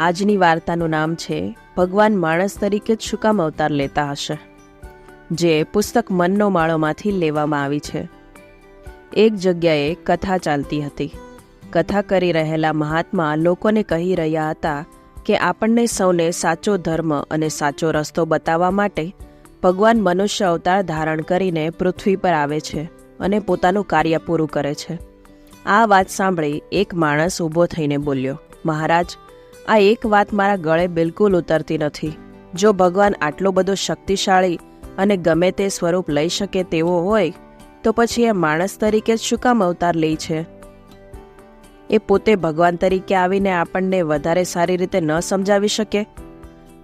આજની વાર્તાનું નામ છે, ભગવાન માણસ તરીકે જ શું કામ અવતાર લેતા હશે? જે પુસ્તક મનનો માળોમાંથી લેવામાં આવી છે. એક જગ્યાએ કથા ચાલતી હતી. કથા કરી રહેલા મહાત્મા લોકોને કહી રહ્યા હતા કે આપણને સૌને સાચો ધર્મ અને સાચો રસ્તો બતાવવા માટે ભગવાન મનુષ્ય અવતાર ધારણ કરીને પૃથ્વી પર આવે છે અને પોતાનું કાર્ય પૂરું કરે છે. આ વાત સાંભળી એક માણસ ઊભો થઈને બોલ્યો, મહારાજ આ એક વાત મારા ગળે બિલકુલ ઉતરતી નથી. જો ભગવાન આટલો બધો શક્તિશાળી અને ગમે તે સ્વરૂપ લઈ શકે તેવો હોય, તો પછી એ માણસ તરીકે શું કામ અવતાર લે છે? એ પોતે ભગવાન તરીકે આવીને આપણને વધારે સારી રીતે ન સમજાવી શકે?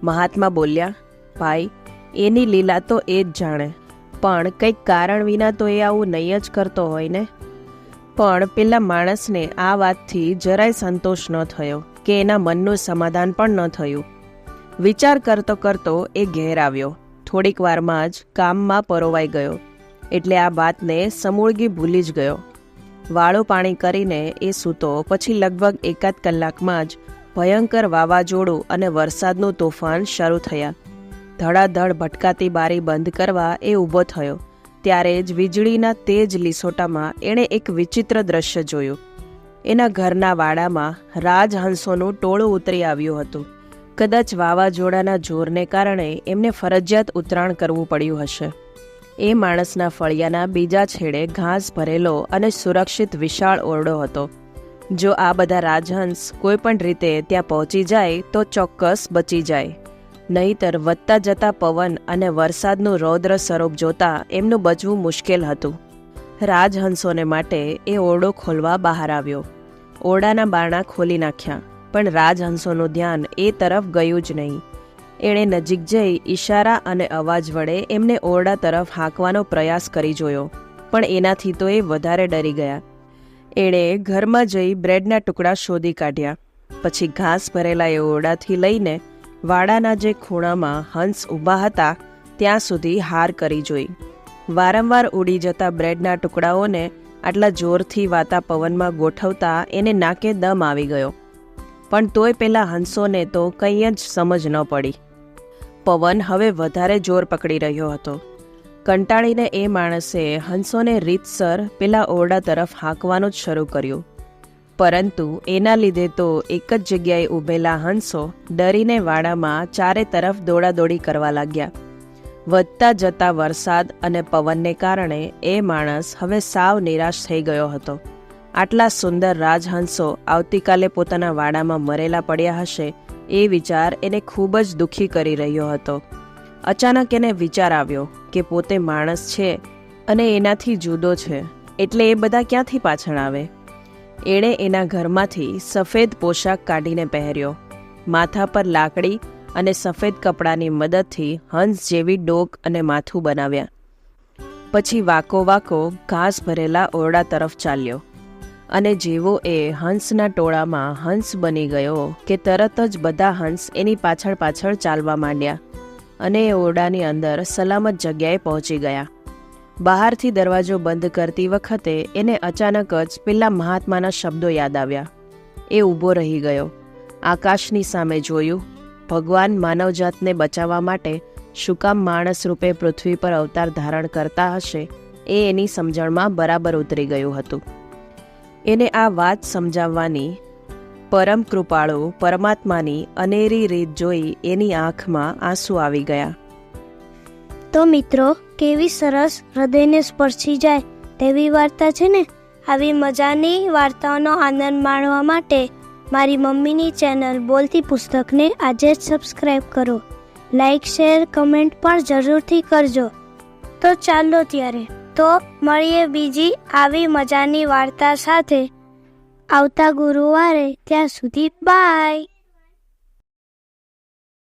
મહાત્મા બોલ્યા, ભાઈ, એની લીલા તો એ જ જાણે. પણ કંઈક કારણ વિના તો એ આવું નહીં જ કરતો હોય ને? પણ પેલા માણસને આ વાતથી જરાય સંતોષ ન થયો. કે એના મનનું સમાધાન પણ ન થયું. વિચાર કરતો કરતો એ ઘેર આવ્યો. થોડીક વારમાં જ કામમાં પરોવાઈ ગયો. એટલે આ વાતને સમૂળગી ભૂલી જ ગયો. વાળો પાણી કરીને એ સૂતો, પછી લગભગ એકાદ કલાકમાં જ ભયંકર વાવાઝોડું અને વરસાદનું તોફાન શરૂ થયા. ધડાધડ ભટકાતી બારી બંધ કરવા એ ઊભો થયો. ત્યારે જ વીજળીના તેજ લીસોટામાં એણે એક વિચિત્ર દ્રશ્ય જોયું. એના ઘરના વાડામાં રાજહંસોનું ટોળું ઉતરી આવ્યું હતું. કદાચ વાવાઝોડાના જોરને કારણે એમને ફરજિયાત ઉતરાણ કરવું પડ્યું હશે. એ માણસના ફળિયાના બીજા છેડે ઘાસ ભરેલો અને સુરક્ષિત વિશાળ ઓરડો હતો. જો આ બધા રાજહંસ કોઈ પણ રીતે ત્યાં પહોંચી જાય તો ચોક્કસ બચી જાય. નહીતર વધતા જતા પવન અને વરસાદનું રૌદ્ર સ્વરૂપ જોતા એમનું બચવું મુશ્કેલ હતું. રાજહંસોને માટે એ ઓરડો ખોલવા બહાર આવ્યો. ઓરડાના બારણા ખોલી નાખ્યા. પણ રાજહંસોનું ધ્યાન એ તરફ ગયું જ નહીં. એણે નજીક જઈ ઈશારા અને અવાજ વડે એમને ઓરડા તરફ હાંકવાનો પ્રયાસ કરી જોયો, પણ એનાથી તો એ વધારે ડરી ગયા. એણે ઘરમાં જઈ બ્રેડના ટુકડા શોધી કાઢ્યા. પછી ઘાસ ભરેલા એ ઓરડાથી લઈને વાડાના જે ખૂણામાં હંસ ઊભા હતા, ત્યાં સુધી હાર કરી જોઈ. વારંવાર ઉડી જતા બ્રેડના ટુકડાઓને આટલા જોરથી વાતા પવનમાં ગોઠવતા એને નાકે દમ આવી ગયો. પણ તોય પેલા હંસોને તો કંઈ જ સમજ ન પડી. પવન હવે વધારે જોર પકડી રહ્યો હતો. કંટાળીને એ માણસે હંસોને રીતસર પેલા ઓરડા તરફ હાંકવાનું જ શરૂ કર્યું. પરંતુ એના લીધે તો એક જ જગ્યાએ ઊભેલા હંસો ડરીને વાડામાં ચારે તરફ દોડાદોડી કરવા લાગ્યા. વધતા જતા વરસાદ અને પવનને કારણે એ માણસ હવે સાવ નિરાશ થઈ ગયો હતો. આટલા સુંદર રાજહંસો આવતીકાલે પોતાના વાડામાં મરેલા પડ્યા હશે એ વિચાર એને ખૂબ જ દુઃખી કરી રહ્યો હતો. અચાનક એને વિચાર આવ્યો કે પોતે માણસ છે અને એનાથી જુદો છે, એટલે એ બધા ક્યાંથી પાછળ આવે? એણે એના ઘરમાંથી સફેદ પોશાક કાઢીને પહેર્યો. માથા પર લાકડી અને સફેદ કપડાની મદદથી હંસ જેવી ડોક અને માથું બનાવ્યા. પછી વાકો વાકો ઘાસ ભરેલા ઓરડા તરફ ચાલ્યો. અને જેવો એ હંસના ટોળામાં હંસ બની ગયો કે તરત જ બધા હંસ એની પાછળ પાછળ ચાલવા માંડ્યા અને એ ઓરડાની અંદર સલામત જગ્યાએ પહોંચી ગયા. બહારથી દરવાજો બંધ કરતી વખતે એને અચાનક જ પેલા મહાત્માના શબ્દો યાદ આવ્યા. એ ઊભો રહી ગયો. આકાશની સામે જોયું. ભગવાન માનવજાતને બચાવવા માટે શું કામ માણસ રૂપે પૃથ્વી પર અવતાર ધારણ કરતા હશે એ એની સમજણમાં બરાબર ઉતરી ગયું હતું. એને આ વાત સમજાવવાની પરમ કૃપાળુ, પરમાત્માની અનેરી રીત જોઈ એની આંખમાં આંસુ આવી ગયા. તો મિત્રો, કેવી સરસ હૃદયને સ્પર્શી જાય તેવી વાર્તા છે ને? આવી મજાની વાર્તાઓનો આનંદ માણવા માટે મારી મમ્મીની ચેનલ બોલતી પુસ્તકને આજે જ સબસ્ક્રાઈબ કરો. લાઈક શેર કમેન્ટ પણ જરૂરથી કરજો. તો ચાલો ત્યારે. તો મળીએ બીજી આવી મજાની વાર્તા સાથે. આવતા ગુરુવારે ત્યાં સુધી બાય